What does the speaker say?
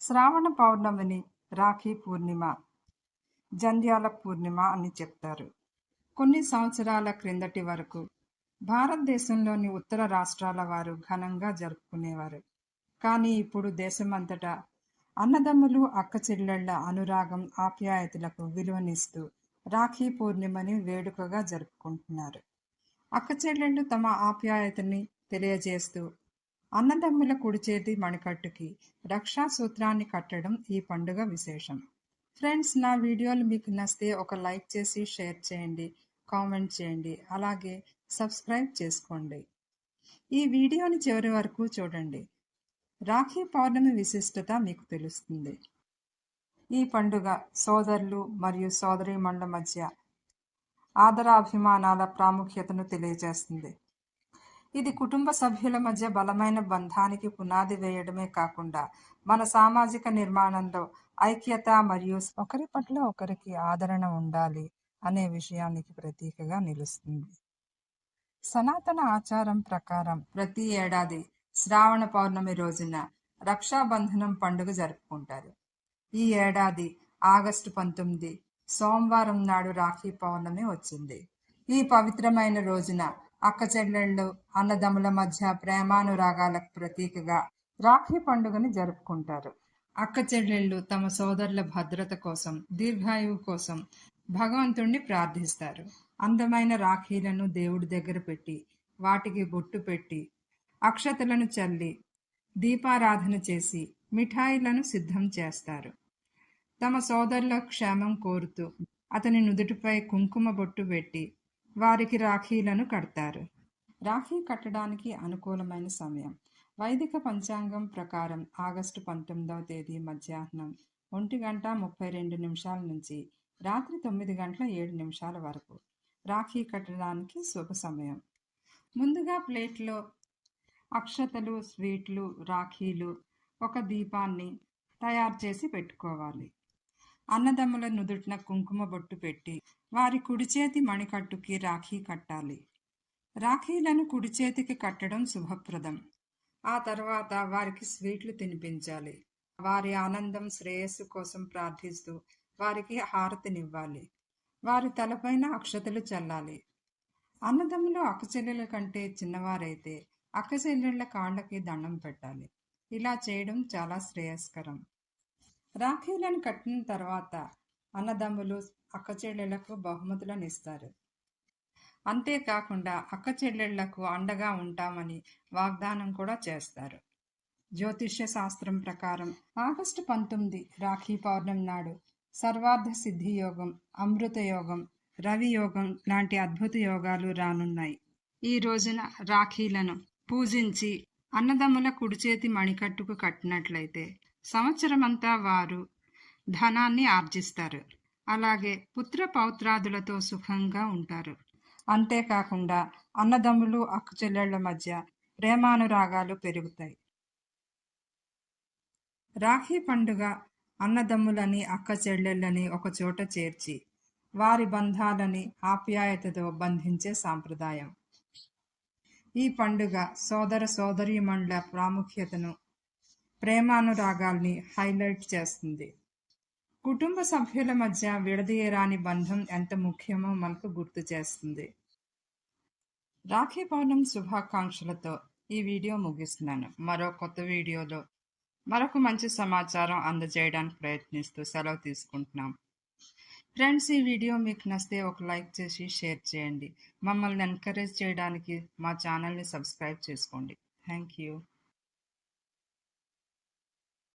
శ్రావణ పౌర్ణమిని రాఖీ పూర్ణిమ జంధ్యాల పూర్ణిమ అని చెప్తారు. కొన్ని సంవత్సరాల క్రిందటి వరకు భారతదేశంలోని ఉత్తర రాష్ట్రాల వారు ఘనంగా జరుపుకునేవారు. కానీ ఇప్పుడు దేశమంతటా అన్నదమ్ములు అక్క చెల్లెళ్ళ అనురాగం ఆప్యాయతలకు విలువనిస్తూ రాఖీ పూర్ణిమని వేడుకగా జరుపుకుంటున్నారు. అక్క చెల్లెళ్ళు తమ ఆప్యాయతని తెలియజేస్తూ అన్నదమ్ముల కుడిచేతి మణికట్టుకి రక్షా సూత్రాన్ని కట్టడం ఈ పండుగ విశేషం. ఫ్రెండ్స్ నా వీడియోలు మీకు నచ్చితే ఒక లైక్ చేసి షేర్ చేయండి కామెంట్ చేయండి అలాగే సబ్స్క్రైబ్ చేసుకోండి. ఈ వీడియోని చివరి వరకు చూడండి. రాఖీ పౌర్ణమి విశిష్టత మీకు తెలుస్తుంది. ఈ పండుగ సోదరులు మరియు సోదరీమణుల మధ్య ఆదరాభిమానాల ప్రాముఖ్యతను తెలియజేస్తుంది. ఇది కుటుంబ సభ్యుల మధ్య బలమైన బంధానికి పునాది వేయడమే కాకుండా మన సామాజిక నిర్మాణంలో ఐక్యత మరియు ఒకరి పట్ల ఒకరికి ఆదరణ ఉండాలి అనే విషయానికి ప్రతీకగా నిలుస్తుంది. సనాతన ఆచారం ప్రకారం ప్రతి ఏడాది శ్రావణ పౌర్ణమి రోజున రక్షాబంధనం పండుగ జరుపుకుంటారు. ఈ ఏడాది ఆగస్టు పంతొమ్మిది సోమవారం నాడు రాఖీ పౌర్ణమి వచ్చింది. ఈ పవిత్రమైన రోజున అక్క చెల్లెళ్ళు అన్నదమ్ముల మధ్య ప్రేమానురాగాలకు ప్రతీకగా రాఖీ పండుగని జరుపుకుంటారు. అక్క చెల్లెళ్ళు తమ సోదరుల భద్రత కోసం దీర్ఘాయువు కోసం భగవంతుణ్ణి ప్రార్థిస్తారు. అందమైన రాఖీలను దేవుడి దగ్గర పెట్టి వాటికి బొట్టు పెట్టి అక్షతలను చల్లి దీపారాధన చేసి మిఠాయిలను సిద్ధం చేస్తారు. తమ సోదరుల క్షేమం కోరుతూ అతని నుదుటిపై కుంకుమ బొట్టు పెట్టి వారికి రాఖీలను కడతారు. రాఖీ కట్టడానికి అనుకూలమైన సమయం. వైదిక పంచాంగం ప్రకారం ఆగస్టు పంతొమ్మిదవ తేదీ మధ్యాహ్నం ఒంటి గంట ముప్పై రెండు నిమిషాల నుంచి రాత్రి తొమ్మిది గంటల ఏడు నిమిషాల వరకు. రాఖీ కట్టడానికి శుభ సమయం. ముందుగా ప్లేట్లో అక్షతలు స్వీట్లు రాఖీలు ఒక దీపాన్ని తయారు చేసి పెట్టుకోవాలి. అన్నదమ్ముల నుదుటిన కుంకుమ బొట్టు పెట్టి వారి కుడి చేతి మణికట్టుకి రాఖీ కట్టాలి. రాఖీలను కుడిచేతికి కట్టడం శుభప్రదం. ఆ తర్వాత వారికి స్వీట్లు తినిపించాలి. వారి ఆనందం శ్రేయస్సు కోసం ప్రార్థిస్తూ వారికి హారతినివ్వాలి. వారి తలపైన అక్షతలు చల్లాలి. అన్నదమ్ములు అక్కచెల్లెల కంటే చిన్నవారైతే అక్కచెల్లెళ్ళ కాళ్ళకి దండం పెట్టాలి. ఇలా చేయడం చాలా శ్రేయస్కరం. రాఖీలను కట్టిన తర్వాత అన్నదమ్ములు అక్క చెల్లెళ్ళకు బహుమతులను ఇస్తారు. అంతేకాకుండా అక్క చెల్లెళ్ళకు అండగా ఉంటామని వాగ్దానం కూడా చేస్తారు. జ్యోతిష్య శాస్త్రం ప్రకారం ఆగస్టు పంతొమ్మిది రాఖీ పౌర్ణమి నాడు సర్వార్థ సిద్ధి యోగం అమృత యోగం రవి యోగం లాంటి అద్భుత యోగాలు రానున్నాయి. ఈ రోజున రాఖీలను పూజించి అన్నదమ్ముల కుడిచేతి మణికట్టుకు కట్టినట్లయితే సంవత్సరమంతా వారు ధనాన్ని ఆర్జిస్తారు. అలాగే పుత్ర పౌత్రాదులతో సుఖంగా ఉంటారు. అంతేకాకుండా అన్నదమ్ములు అక్కచెల్లెళ్ళ మధ్య ప్రేమానురాగాలు పెరుగుతాయి. రాఖీ పండుగ అన్నదమ్ములని అక్క చెల్లెళ్ళని ఒకచోట చేర్చి వారి బంధాలని ఆప్యాయతతో బంధించే సాంప్రదాయం. ఈ పండుగ సోదర సోదరీమణుల ప్రాముఖ్యతను ప్రేమానురాగాల్ని హైలైట్ చేస్తుంది. కుటుంబ సభ్యుల మధ్య విడదీయరాని బంధం ఎంత ముఖ్యమో మనకు గుర్తు చేస్తుంది. రాఖీ పౌర్ణం శుభాకాంక్షలతో ఈ వీడియో ముగిస్తున్నాను. మరో కొత్త వీడియోలో మరొక మంచి సమాచారం అందజేయడానికి ప్రయత్నిస్తూ సెలవు తీసుకుంటున్నాం. ఫ్రెండ్స్ ఈ వీడియో మీకు నచ్చితే ఒక లైక్ చేసి షేర్ చేయండి. మమ్మల్ని ఎంకరేజ్ చేయడానికి మా ఛానల్ని సబ్స్క్రైబ్ చేసుకోండి. Thank you